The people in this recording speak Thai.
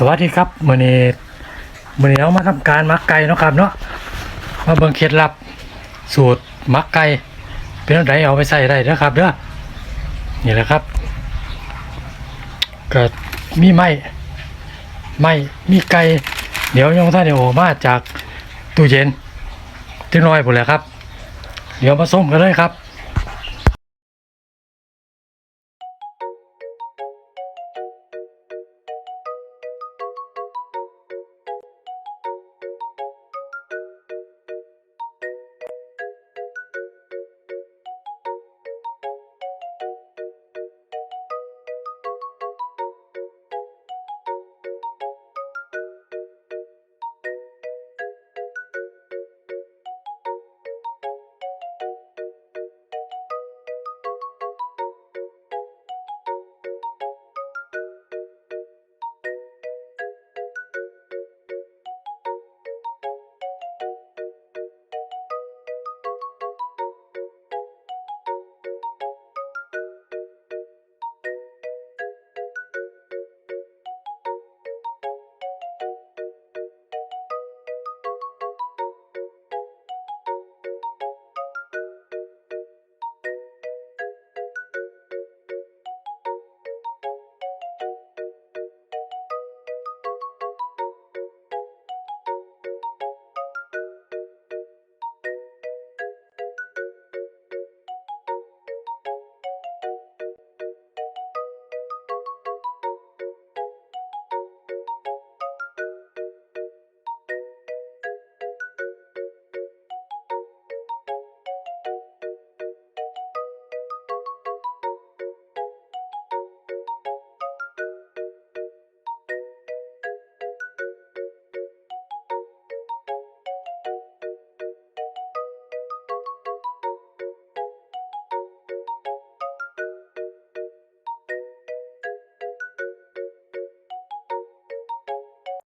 สวัสดีครับมื่อนี้มื่อนี้เรามาทำการมักไก่เนาะครับเนาะมาเบิ่งเคล็ดลับสูตรมักไก่เป็นอะไรเอาไปใส่ได้เด้อครับเด้อนี่แหละครับก็มีไม้ไม้มีไก่เดี๋ยวยังท่านเดี๋ยวมาจากตู้เย็นจังน้อยผมแหละครับ เดี๋ยวมาส้มกันเลยครับ